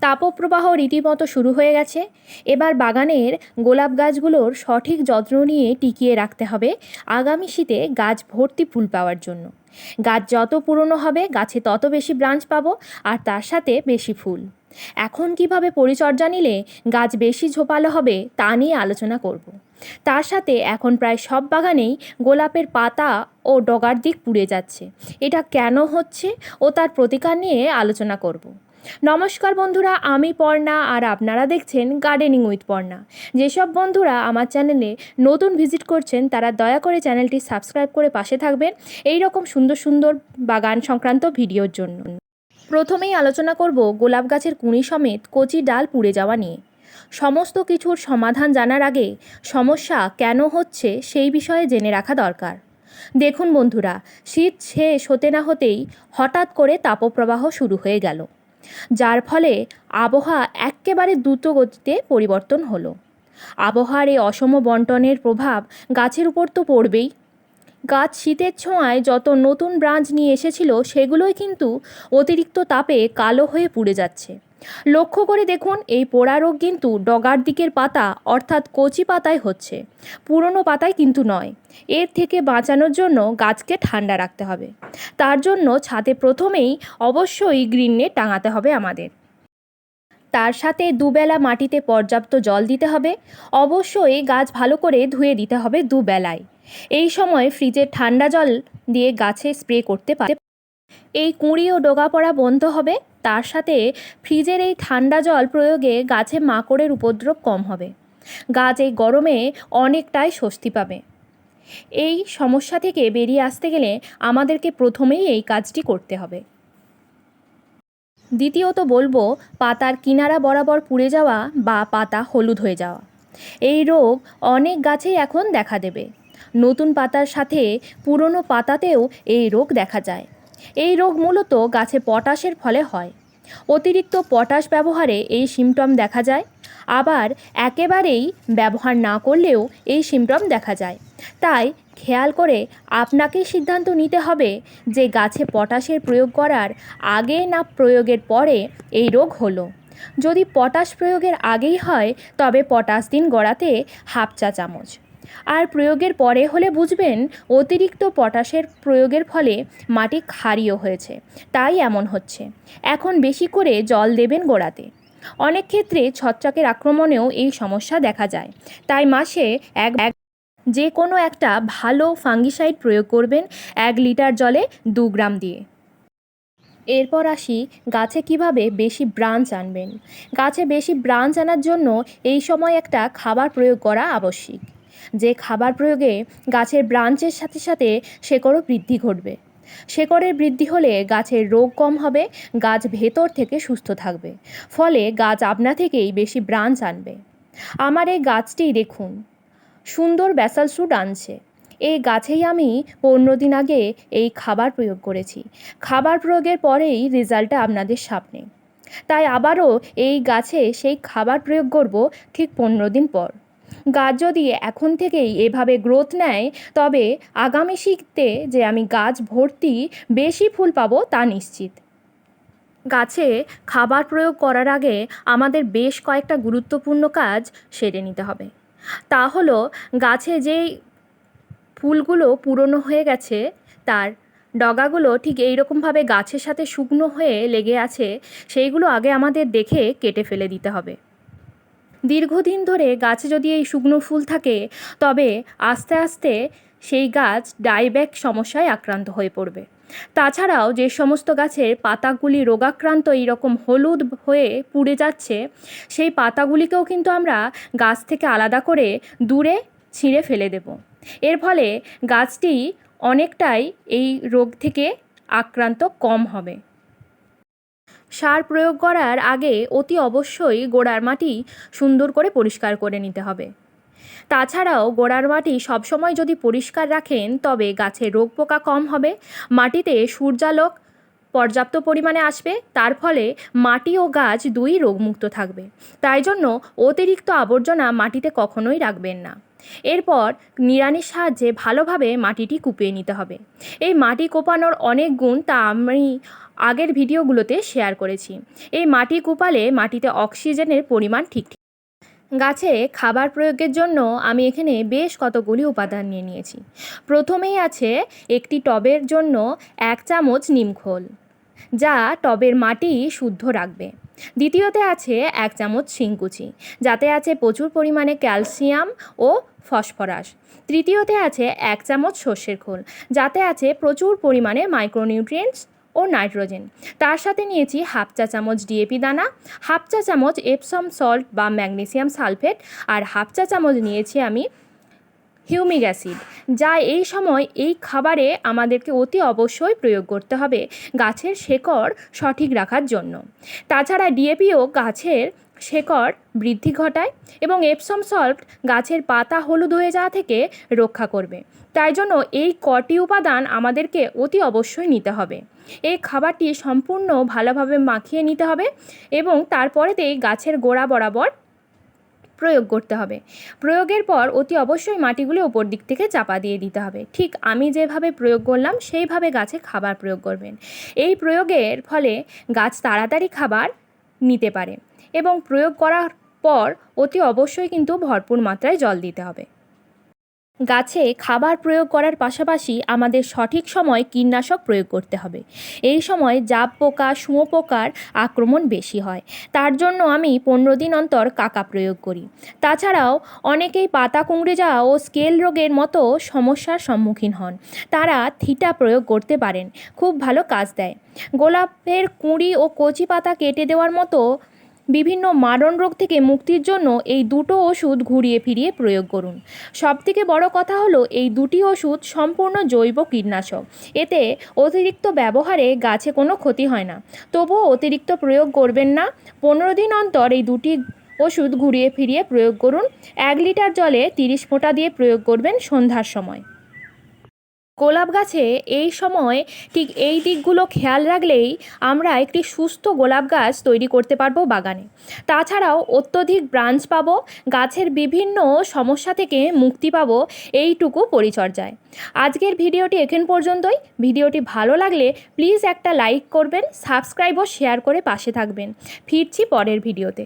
তাপপ্রবাহ রীতিমতো শুরু হয়ে গেছে। এবার বাগানের গোলাপ গাছগুলোর সঠিক যত্ন নিয়ে টিকিয়ে রাখতে হবে আগামী শীতে গাছ ভর্তি ফুল পাওয়ার জন্য। গাছ যত পুরনো হবে, গাছে তত বেশি ব্রাঞ্চ পাবো, আর তার সাথে বেশি ফুল। এখন কীভাবে পরিচর্যা নিলে গাছ বেশি ঝোপালো হবে, তা নিয়ে আলোচনা করব। তার সাথে এখন প্রায় সব বাগানেই গোলাপের পাতা ও ডগার দিক পুড়ে যাচ্ছে। এটা কেন হচ্ছে ও তার প্রতিকার নিয়ে আলোচনা করব। নমস্কার বন্ধুরা, আমি পর্ণা আর আপনারা দেখছেন গার্ডেনিং উইথ পর্ণা। যেসব বন্ধুরা আমার চ্যানেলে নতুন ভিজিট করছেন, তারা দয়া করে চ্যানেলটি সাবস্ক্রাইব করে পাশে থাকবেন এই রকম সুন্দর সুন্দর বাগান সংক্রান্ত ভিডিওর জন্য। প্রথমেই আলোচনা করব গোলাপ গাছের কুঁড়ি সমেত কচি ডাল পুড়ে যাওয়া নিয়ে। সমস্ত কিছুর সমাধান জানার আগে সমস্যা কেন হচ্ছে সেই বিষয়ে জেনে রাখা দরকার। দেখুন বন্ধুরা, শীত শেষ হতে না হতেই হঠাৎ করে তাপপ্রবাহ শুরু হয়ে গেল। যার ফলে আবহাওয়া একেবারে দ্রুত গতিতে পরিবর্তন হলো। আবহাওয়ার এই অসম বন্টনের প্রভাব গাছের উপর তো পড়বেই। গাছ শীতের ছোঁয়ায় যত নতুন ব্রাঞ্চ নিয়ে এসেছিল, সেগুলোই কিন্তু অতিরিক্ত তাপে কালো হয়ে পুড়ে যাচ্ছে। লক্ষ্য করে দেখুন, এই পোড়া রোগ কিন্তু ডগার দিকের পাতা, অর্থাৎ কচি পাতায় হচ্ছে। পুরনো পাতায় কিন্তু নয়। এর থেকে বাঁচানোর জন্য গাছকে ঠান্ডা রাখতে হবে। তার জন্য ছাদে প্রথমেই অবশ্যই গ্রিন নেট টাঙাতে হবে আমাদের। তার সাথে দুবেলা মাটিতে পর্যাপ্ত জল দিতে হবে। অবশ্যই গাছ ভালো করে ধুয়ে দিতে হবে দুবেলায়। এই সময় ফ্রিজের ঠান্ডা জল দিয়ে গাছে স্প্রে করতে পারে। এই কুঁড়ি ও ডোগা পড়া বন্ধ হবে, তার সাথে ফ্রিজের এই ঠান্ডা জল প্রয়োগে গাছে মাকড়ের উপদ্রব কম হবে। গাছ এই গরমে অনেকটাই স্বস্তি পাবে। এই সমস্যা থেকে বেরিয়ে আসতে গেলে আমাদেরকে প্রথমেই এই কাজটি করতে হবে। দ্বিতীয়ত বলব, পাতার কিনারা বরাবর পুড়ে যাওয়া বা পাতা হলুদ হয়ে যাওয়া। এই রোগ অনেক গাছেই এখন দেখা দেবে। নতুন পাতার সাথে পুরনো পাতাতেও এই রোগ দেখা যায়। এই রোগ মূলত গাছে পটাশের ফলে হয়। অতিরিক্ত পটাশ ব্যবহারে এই সিমটম দেখা যায়। আবার একেবারেই ব্যবহার না করলেও এই সিমটম দেখা যায়। তাই খেয়াল করে আপনাকেই সিদ্ধান্ত নিতে হবে যে গাছে পটাশের প্রয়োগ করার আগে না প্রয়োগের পরে এই রোগ হলো। যদি পটাশ প্রয়োগের আগেই হয়, তবে পটাশ দিন গড়াতে হাফ চা চামচ। আর প্রয়োগের পরে হলে বুঝবেন অতিরিক্ত পটাশের প্রয়োগের ফলে মাটি ক্ষারীয় হয়েছে। তাই এমন হচ্ছে। এখন বেশি করে জল দেবেন গোড়াতে। অনেক ক্ষেত্রে ছত্রাকের আক্রমণেও এই সমস্যা দেখা যায়। তাই মাসে এক যে কোনো একটা ভালো ফাঙ্গিসাইড প্রয়োগ করবেন এক লিটার জলে দু গ্রাম দিয়ে। এরপর আসি গাছে কীভাবে বেশি ব্রাঞ্চ আনবেন। গাছে বেশি ব্রাঞ্চ আনার জন্য এই সময় একটা খাবার প্রয়োগ করা আবশ্যিক। যে খাবার প্রয়োগে গাছের ব্রাঞ্চের সাথে সাথে শেকড়ও বৃদ্ধি ঘটবে। শেকড়ের বৃদ্ধি হলে গাছের রোগ কম হবে, গাছ ভেতর থেকে সুস্থ থাকবে, ফলে গাছ আপনা থেকেই বেশি ব্রাঞ্চ আনবে। আমার এই গাছটি দেখুন, সুন্দর ব্যাসাল স্যুট আনছে। এই গাছেই আমি পনেরো দিন আগে এই খাবার প্রয়োগ করেছি। খাবার প্রয়োগের পরেই রেজাল্টটা আপনাদের সামনে। তাই আবারও এই গাছে সেই খাবার প্রয়োগ করব ঠিক পনেরো দিন পর। গাছ যদি এখন থেকেই এভাবে গ্রোথ নেয়, তবে আগামী শীতে যে আমি গাছ ভর্তি বেশি ফুল পাবো তা নিশ্চিত। গাছে খাবার প্রয়োগ করার আগে আমাদের বেশ কয়েকটা গুরুত্বপূর্ণ কাজ সেরে নিতে হবে। তা হলো, গাছে যেই ফুলগুলো পুরনো হয়ে গেছে, তার ডগাগুলো ঠিক এই রকমভাবে গাছের সাথে শুকনো হয়ে লেগে আছে, সেইগুলো আগে আমাদের দেখে কেটে ফেলে দিতে হবে। দীর্ঘদিন ধরে গাছে যদি এই শুকনো ফুল থাকে, তবে আস্তে আস্তে সেই গাছ ডাইব্যাক সমস্যায় আক্রান্ত হয়ে পড়বে। তাছাড়াও যে সমস্ত গাছের পাতাগুলি রোগাক্রান্ত এইরকম হলুদ হয়ে পুড়ে যাচ্ছে, সেই পাতাগুলিকেও কিন্তু আমরা গাছ থেকে আলাদা করে দূরে ছিঁড়ে ফেলে দেব। এর ফলে গাছটি অনেকটাই এই রোগ থেকে আক্রান্ত কম হবে। সার প্রয়োগ করার আগে অতি অবশ্যই গোড়ার মাটি সুন্দর করে পরিষ্কার করে নিতে হবে। তাছাড়াও গোড়ার মাটি সবসময় যদি পরিষ্কার রাখেন, তবে গাছের রোগ পোকা কম হবে, মাটিতে সূর্যালোক পর্যাপ্ত পরিমাণে আসবে, তার ফলে মাটি ও গাছ দুই রোগমুক্ত থাকবে। তাই জন্য অতিরিক্ত আবর্জনা মাটিতে কখনোই রাখবেন না। এরপর নিড়ানির সাহায্যে ভালোভাবে মাটিটি কুপিয়ে নিতে হবে। এই মাটি কোপানোর অনেক গুণ তা আমি আগের ভিডিওগুলোতে শেয়ার করেছি। এই মাটি কুপালে মাটিতে অক্সিজেনের পরিমাণ ঠিক গাছে খাবার প্রয়োগের জন্য আমি এখানে বেশ কতগুলি উপাদান নিয়ে নিয়েছি। প্রথমেই আছে একটি টবের জন্য এক চামচ নিমখোল। যা টবের মাটি শুদ্ধ রাখবে। দ্বিতীয়তে আছে এক চামচ শিংকুচি, যাতে আছে প্রচুর পরিমাণে ক্যালসিয়াম ও ফসফরাস। তৃতীয়তে আছে এক চামচ সর্ষের খোল, যাতে আছে প্রচুর পরিমাণে মাইক্রোনিউট্রিয়েন্টস ও নাইট্রোজেন। তার সাথে নিয়েছি হাফ চা চামচ ডিএপি দানা, হাফ চা চামচ এপসম সল্ট বা ম্যাগনেসিয়াম সালফেট, আর হাফ চা চামচ নিয়েছি আমি হিউমিক অ্যাসিড, যা এই সময় এই খাবারে আমাদেরকে অতি অবশ্যই প্রয়োগ করতে হবে গাছের শেকড় সঠিক রাখার জন্য। তাছাড়া ডিএপিও গাছের শেকড় বৃদ্ধি ঘটায় এবং এপসম সল্ট গাছের পাতা হলুদ হয়ে যাওয়া থেকে রক্ষা করবে। তাই জন্য এই কটি উপাদান আমাদেরকে অতি অবশ্যই নিতে হবে। এই খাবারটি সম্পূর্ণ ভালোভাবে মাখিয়ে নিতে হবে এবং তারপরেতেই গাছের গোড়া বরাবর প্রয়োগ করতে হবে। প্রয়োগের পর অতি অবশ্যই মাটিগুলি ওপর দিক থেকে চাপা দিয়ে দিতে হবে। ঠিক আমি যেভাবে প্রয়োগ করলাম, সেইভাবে গাছে খাবার প্রয়োগ করবেন। এই প্রয়োগের ফলে গাছ তাড়াতাড়ি খাবার নিতে পারে এবং প্রয়োগ করার পর অতি অবশ্যই কিন্তু ভরপুর মাত্রায় জল দিতে হবে। গাছে খাবার প্রয়োগ করার পাশাপাশি আমাদের সঠিক সময় কীটনাশক প্রয়োগ করতে হবে। এই সময় জাব পোকা শুঁয়োপোকার আক্রমণ বেশি হয়। তার জন্য আমি পনেরো দিন অন্তর কাকা প্রয়োগ করি। তাছাড়াও অনেকেই পাতা কুঁকড়ে যাওয়া ও স্কেল রোগের মতো সমস্যার সম্মুখীন হন। তারা থিটা প্রয়োগ করতে পারেন। খুব ভালো কাজ দেয়। গোলাপের কুঁড়ি ও কচি পাতা কেটে দেওয়ার মতো বিভিন্ন মারণ রোগ থেকে মুক্তির জন্য এই দুটো ওষুধ ঘুরিয়ে ফিরিয়ে প্রয়োগ করুন। সবথেকে বড় কথা হলো এই দুটি ওষুধ সম্পূর্ণ জৈব কীটনাশক। এতে অতিরিক্ত ব্যবহারে গাছে কোনো ক্ষতি হয় না। তবুও অতিরিক্ত প্রয়োগ করবেন না। পনেরো দিন অন্তর এই দুটি ওষুধ ঘুরিয়ে ফিরিয়ে প্রয়োগ করুন। এক লিটার জলে তিরিশ ফোঁটা দিয়ে প্রয়োগ করবেন সন্ধ্যার সময়। গোলাপ গাছে এই সময় ঠিক এই দিকগুলো খেয়াল রাখলেই আমরা একটি সুস্থ গোলাপ গাছ তৈরি করতে পারব বাগানে। তাছাড়াও অত্যধিক ব্রাঞ্চ পাবো, গাছের বিভিন্ন সমস্যা থেকে মুক্তি পাবো এইটুকু পরিচর্যায়। আজকের ভিডিওটি এখান পর্যন্তই। ভিডিওটি ভালো লাগলে প্লিজ একটা লাইক করবেন, সাবস্ক্রাইব ও শেয়ার করে পাশে থাকবেন। ফিরছি পরের ভিডিওতে।